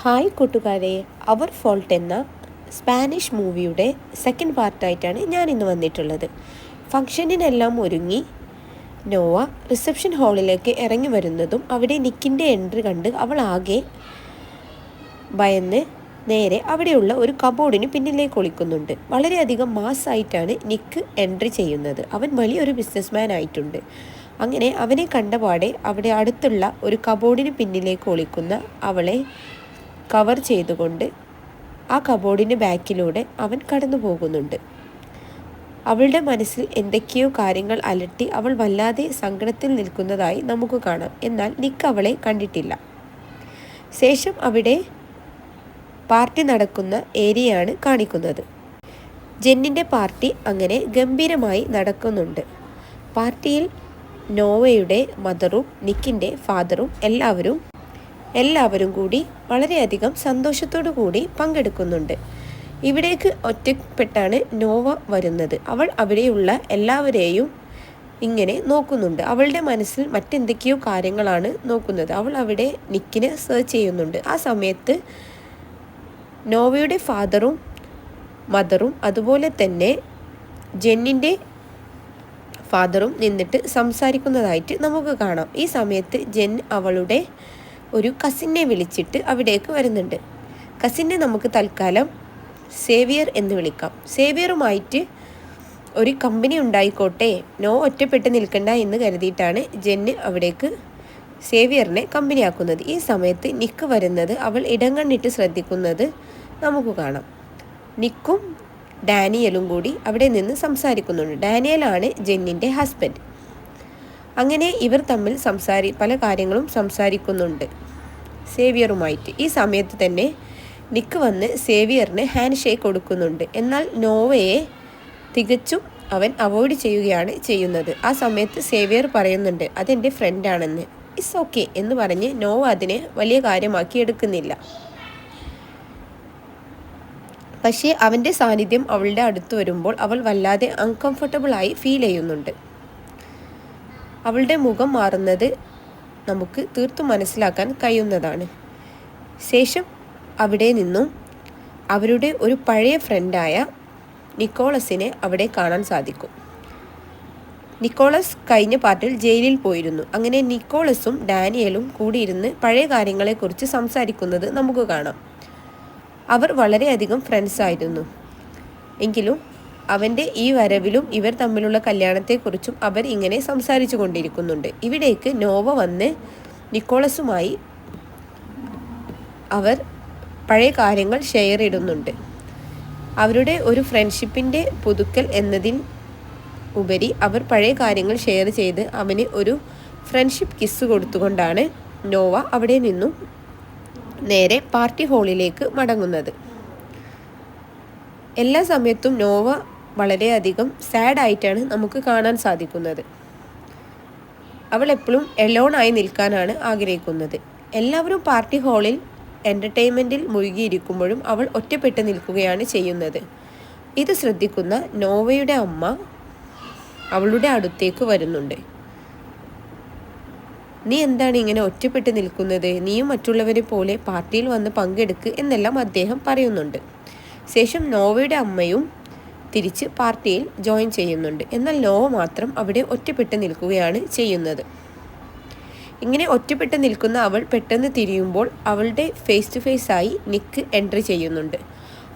Hi കൂട്ടുകാരെ our fault എന്ന Spanish മൂവിയുടെ സെക്കൻഡ് പാർട്ടായിട്ടാണ് ഞാൻ ഇന്ന് വന്നിട്ടുള്ളത്. ഫംഗ്ഷനിനെല്ലാം ഒരുങ്ങി നോവ റിസപ്ഷൻ ഹാളിലേക്ക് ഇറങ്ങി വരുന്നതും അവിടെ നിക്കിന്റെ എൻട്രി കണ്ട് അവൾ ആകെ ഭയന്ന് നേരെ അവിടെയുള്ള ഒരു കബോർഡിന് പിന്നിലേക്ക് ഒളിക്കുന്നുണ്ട്. വളരെയധികം മാസ്സായിട്ടാണ് നിക്ക് എൻട്രി ചെയ്യുന്നത്. അവൻ വലിയൊരു ബിസിനസ്മാൻ ആയിട്ടുണ്ട്. അങ്ങനെ അവനെ കണ്ടപാടെ അവിടെ അടുത്തുള്ള ഒരു കബോർഡിന് പിന്നിലേക്ക് ഒളിക്കുന്ന അവളെ കവർ ചെയ്തുകൊണ്ട് ആ കബോർഡിന്റെ ബാക്കിലൂടെ അവൻ കടന്നു പോകുന്നുണ്ട്. അവളുടെ മനസ്സിൽ എന്തൊക്കെയോ കാര്യങ്ങൾ അലട്ടി അവൾ വല്ലാതെ സങ്കടത്തിൽ നിൽക്കുന്നതായി നമുക്ക് കാണാം. എന്നാൽ നിക്ക് അവളെ കണ്ടിട്ടില്ല. ശേഷം അവിടെ പാർട്ടി നടക്കുന്ന ഏരിയയാണ് കാണിക്കുന്നത്. ജെന്നിന്റെ പാർട്ടി അങ്ങനെ ഗംഭീരമായി നടക്കുന്നുണ്ട്. പാർട്ടിയിൽ നോവയുടെ മദറും നിക്കിന്റെ ഫാദറും എല്ലാവരും എല്ലാവരും കൂടി വളരെയധികം സന്തോഷത്തോടു കൂടി പങ്കെടുക്കുന്നുണ്ട്. ഇവിടേക്ക് ഒറ്റപ്പെട്ടാണ് നോവ വരുന്നത്. അവൾ അവിടെയുള്ള എല്ലാവരെയും ഇങ്ങനെ നോക്കുന്നുണ്ട്. അവളുടെ മനസ്സിൽ മറ്റെന്തൊക്കെയോ കാര്യങ്ങളാണ് നോക്കുന്നത്. അവൾ അവിടെ നിക്കിനെ സെർച്ച് ചെയ്യുന്നുണ്ട്. ആ സമയത്ത് നോവയുടെ ഫാദറും മദറും അതുപോലെ തന്നെ ജെന്നിന്റെ ഫാദറും നിന്നിട്ട് സംസാരിക്കുന്നതായിട്ട് നമുക്ക് കാണാം. ഈ സമയത്ത് ജെൻ അവളുടെ ഒരു കസിനെ വിളിച്ചിട്ട് അവിടേക്ക് വരുന്നുണ്ട്. കസിനെ നമുക്ക് തൽക്കാലം സേവിയർ എന്ന് വിളിക്കാം. സേവിയറുമായിട്ട് ഒരു കമ്പനി ഉണ്ടായിക്കോട്ടെ. നോ ഒറ്റപ്പെട്ട് നിൽക്കണ്ട എന്ന് കരുതിയിട്ടാണ് ജെന്ന് അവിടേക്ക് സേവിയറിനെ കമ്പനിയാക്കുന്നത് ഈ സമയത്ത് നിക്ക് വരുന്നത് അവൾ ഇടം കണ്ണിട്ട് ശ്രദ്ധിക്കുന്നത് നമുക്ക് കാണാം. നിക്കും ഡാനിയലും കൂടി അവിടെ നിന്ന് സംസാരിക്കുന്നുണ്ട്. ഡാനിയലാണ് ജെന്നിന്റെ ഹസ്ബൻഡ് അങ്ങനെ ഇവർ തമ്മിൽ സംസാരി പല കാര്യങ്ങളും സംസാരിക്കുന്നുണ്ട്. സേവിയറുമായിട്ട്. ഈ സമയത്ത് തന്നെ നിക്ക് വന്ന് സേവിയറിന് ഹാൻഡ് ഷേക്ക് കൊടുക്കുന്നുണ്ട്. എന്നാൽ നോവയെ തികച്ചും അവൻ അവോയ്ഡ് ചെയ്യുകയാണ് ചെയ്യുന്നത്. ആ സമയത്ത് സേവിയർ പറയുന്നുണ്ട് അതെന്റെ ഫ്രണ്ടാണെന്ന് ഇറ്റ്സ് ഓക്കെ എന്ന് പറഞ്ഞ് നോവ അതിനെ വലിയ കാര്യമാക്കി എടുക്കുന്നില്ല. പക്ഷേ അവന്റെ സാന്നിധ്യം അവളുടെ അടുത്ത് വരുമ്പോൾ അവൾ വല്ലാതെ അൺകംഫർട്ടബിളായി ഫീൽ ചെയ്യുന്നുണ്ട്. അവളുടെ മുഖം മാറുന്നത് നമുക്ക് തീർത്തും മനസ്സിലാക്കാൻ കഴിയുന്നതാണ്. ശേഷം അവിടെ നിന്നും അവരുടെ ഒരു പഴയ ഫ്രണ്ടായ നിക്കോളസിനെ അവിടെ കാണാൻ സാധിക്കും. നിക്കോളസ് കഴിഞ്ഞ പാർട്ടിൽ ജയിലിൽ പോയിരുന്നു. അങ്ങനെ നിക്കോളസും ഡാനിയലും കൂടിയിരുന്ന് പഴയ കാര്യങ്ങളെക്കുറിച്ച് സംസാരിക്കുന്നത് നമുക്ക് കാണാം. അവർ വളരെയധികം ഫ്രണ്ട്സ് ആയിരുന്നു. എങ്കിലും അവന്റെ ഈ വരവിലും ഇവർ തമ്മിലുള്ള കല്യാണത്തെക്കുറിച്ചും അവർ ഇങ്ങനെ സംസാരിച്ചു കൊണ്ടിരിക്കുന്നുണ്ട്. ഇവിടേക്ക് നോവ വന്ന് നിക്കോളസുമായി അവർ പഴയ കാര്യങ്ങൾ ഷെയർ ഇടുന്നുണ്ട്. അവരുടെ ഒരു ഫ്രണ്ട്ഷിപ്പിന്റെ പുതുക്കൽ എന്നതിൽ ഉപരി അവർ പഴയ കാര്യങ്ങൾ ഷെയർ ചെയ്ത് അവന് ഒരു ഫ്രണ്ട്ഷിപ്പ് കിസ് കൊടുത്തുകൊണ്ടാണ് നോവ അവിടെ നിന്നും നേരെ പാർട്ടി ഹാളിലേക്ക് മടങ്ങുന്നത്. എല്ലാ സമയത്തും നോവ വളരെയധികം സാഡായിട്ടാണ് നമുക്ക് കാണാൻ സാധിക്കുന്നത്. അവൾ എപ്പോഴും എലോൺ ആയി നിൽക്കാനാണ് ആഗ്രഹിക്കുന്നത്. എല്ലാവരും പാർട്ടി ഹാളിൽ എന്റർടൈൻമെന്റിൽ മുഴുകിയിരിക്കുമ്പോഴും അവൾ ഒറ്റപ്പെട്ട് നിൽക്കുകയാണ് ചെയ്യുന്നത്. ഇത് ശ്രദ്ധിക്കുന്ന നോവയുടെ അമ്മ അവളുടെ അടുത്തേക്ക് വരുന്നുണ്ട്. നീ എന്താണ് ഇങ്ങനെ ഒറ്റപ്പെട്ട് നിൽക്കുന്നത്? നീയും മറ്റുള്ളവരെ പോലെ പാർട്ടിയിൽ വന്ന് പങ്കെടുക്ക് എന്നെല്ലാം അദ്ദേഹം പറയുന്നുണ്ട്. ശേഷം നോവയുടെ അമ്മയും തിരിച്ച് പാർട്ടിയിൽ ജോയിൻ ചെയ്യുന്നുണ്ട്. എന്നാൽ ലോ മാത്രം അവിടെ ഒറ്റപ്പെട്ട് നിൽക്കുകയാണ് ചെയ്യുന്നത്. ഇങ്ങനെ ഒറ്റപ്പെട്ട് നിൽക്കുന്ന അവൾ പെട്ടെന്ന് തിരിയുമ്പോൾ അവളുടെ ഫേസ് ടു ഫേസ് ആയി നിക്ക് എൻട്രി ചെയ്യുന്നുണ്ട്.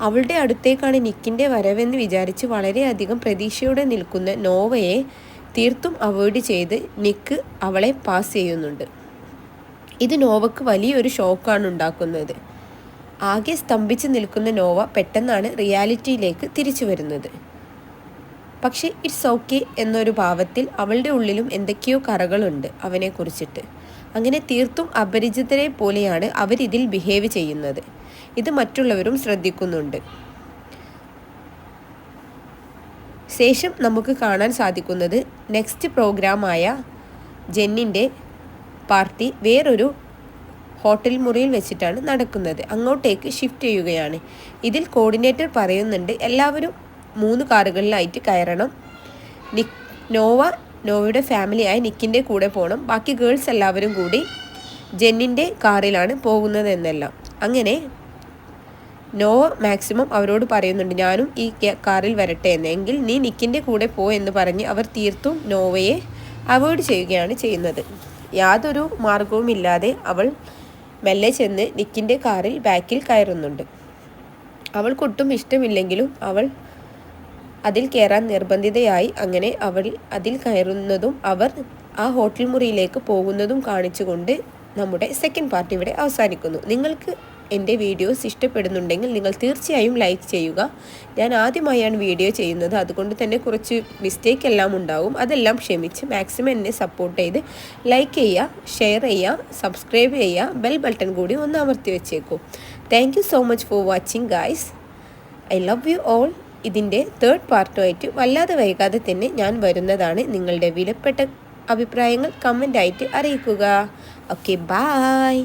അവളുടെ അടുത്തേക്കാണ് നിക്കിന്റെ വരവെന്ന് വിചാരിച്ച് വളരെയധികം പ്രതീക്ഷയോടെ നിൽക്കുന്ന നോവയെ തീർത്തും അവോയ്ഡ് ചെയ്ത് നിക്ക് അവളെ പാസ് ചെയ്യുന്നുണ്ട്. ഇത് നോവക്ക് വലിയൊരു ഷോക്കാണ് ഉണ്ടാക്കുന്നത്. ആകെ സ്തംഭിച്ച് നിൽക്കുന്ന നോവ പെട്ടെന്നാണ് റിയാലിറ്റിയിലേക്ക് തിരിച്ചു വരുന്നത്. പക്ഷേ ഇറ്റ്സ് ഓക്കെ എന്നൊരു ഭാവത്തിൽ അവളുടെ ഉള്ളിലും എന്തൊക്കെയോ കറകളുണ്ട് അവനെക്കുറിച്ചിട്ട്. അങ്ങനെ തീർത്തും അപരിചിതരെ പോലെയാണ് അവരിതിൽ ബിഹേവ് ചെയ്യുന്നത്. ഇത് മറ്റുള്ളവരും ശ്രദ്ധിക്കുന്നുണ്ട്. ശേഷം നമുക്ക് കാണാൻ സാധിക്കുന്നത് നെക്സ്റ്റ് പ്രോഗ്രാമായ ജെന്നിന്റെ പാർട്ടി വേറൊരു ഹോട്ടൽ മുറിയിൽ വെച്ചിട്ടാണ് നടക്കുന്നത്. അങ്ങോട്ടേക്ക് ഷിഫ്റ്റ് ചെയ്യുകയാണ്. ഇതിൽ കോർഡിനേറ്റർ പറയുന്നുണ്ട് എല്ലാവരും മൂന്ന് കാറുകളിലായിട്ട് കയറണം. നിക് നോവ നോവയുടെ ഫാമിലിയായ നിക്കിന്റെ കൂടെ പോകണം ബാക്കി ഗേൾസ് എല്ലാവരും കൂടി ജെന്നിന്റെ കാറിലാണ് പോകുന്നതെന്നെല്ലാം. അങ്ങനെ നോവ മാക്സിമം അവരോട് പറയുന്നുണ്ട് ഞാനും ഈ കാറിൽ വരട്ടെ. എന്ന് എങ്കിൽ നീ നിക്കിന്റെ കൂടെ പോ എന്ന് പറഞ്ഞ് അവർ തീർത്തും നോവയെ അവോയ്ഡ് ചെയ്യുകയാണ് ചെയ്യുന്നത്. യാതൊരു മാർഗവുമില്ലാതെ അവൾ മെല്ലെ ചെന്ന് നിക്കിന്റെ കാറിൽ ബാക്കിൽ കയറുന്നുണ്ട്. അവൾക്കൊട്ടും ഇഷ്ടമില്ലെങ്കിലും അവൾ അതിൽ കയറാൻ നിർബന്ധിതയായി അങ്ങനെ അവൾ അതിൽ കയറുന്നതും അവർ ആ ഹോട്ടൽ മുറിയിലേക്ക് പോകുന്നതും കാണിച്ചുകൊണ്ട് നമ്മുടെ സെക്കൻഡ് പാർട്ട് ഇവിടെ അവസാനിക്കുന്നു. നിങ്ങൾക്ക് എന്റെ വീഡിയോസ് ഇഷ്ടപ്പെടുന്നുണ്ടെങ്കിൽ നിങ്ങൾ തീർച്ചയായും ലൈക്ക് ചെയ്യുക. ഞാൻ ആദ്യമായാണ് വീഡിയോ ചെയ്യുന്നത്. അതുകൊണ്ട് തന്നെ കുറച്ച് മിസ്റ്റേക്ക് എല്ലാം ഉണ്ടാവും. അതെല്ലാം ക്ഷമിച്ച് മാക്സിമം എന്നെ സപ്പോർട്ട് ചെയ്ത് ലൈക്ക് ചെയ്യുക ഷെയർ ചെയ്യുക സബ്സ്ക്രൈബ് ചെയ്യുക ബെൽ ബട്ടൺ കൂടി ഒന്ന് അമർത്തി വെച്ചേക്കൂ. Thank you so much for watching guys I love you all ഇതിന്റെ തേർഡ് പാർട്ടുമായിട്ട് വല്ലാതെ വൈകാതെ തന്നെ ഞാൻ വരുന്നതാണ് നിങ്ങളുടെ വിലപ്പെട്ട അഭിപ്രായങ്ങൾ കമന്റായിട്ട് അറിയിക്കുക. Okay bye